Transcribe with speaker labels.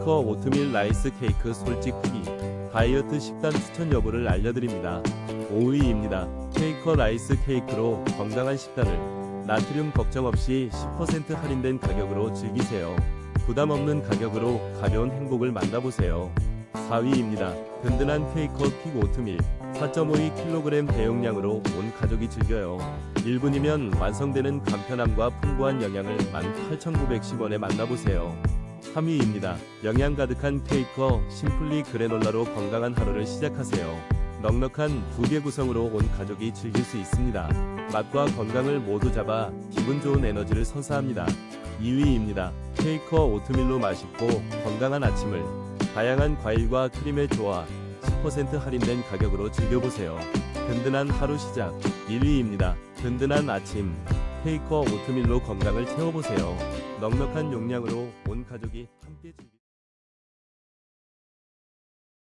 Speaker 1: 케이커 오트밀 라이스 케이크 솔직히 다이어트 식단 추천 여부를 알려드립니다. 5위입니다. 케이커 라이스 케이크로 건강한 식단을 나트륨 걱정 없이 10% 할인된 가격으로 즐기세요. 부담 없는 가격으로 가벼운 행복을 만나보세요. 4위입니다. 든든한 케이커 킥 오트밀 4.52kg 대용량으로 온 가족이 즐겨요. 1분이면 완성되는 간편함과 풍부한 영양을 18,910원에 만나보세요. 3위입니다. 영양 가득한 케이커 심플리 그래놀라로 건강한 하루를 시작하세요. 넉넉한 두 개 구성으로 온 가족이 즐길 수 있습니다. 맛과 건강을 모두 잡아 기분 좋은 에너지를 선사합니다. 2위입니다. 케이커 오트밀로 맛있고 건강한 아침을 다양한 과일과 크림의 조화 10% 할인된 가격으로 즐겨보세요. 든든한 하루 시작 1위입니다. 든든한 아침 케이커 오트밀로 건강을 채워보세요. 넉넉한 용량으로 온 가족이 함께 즐기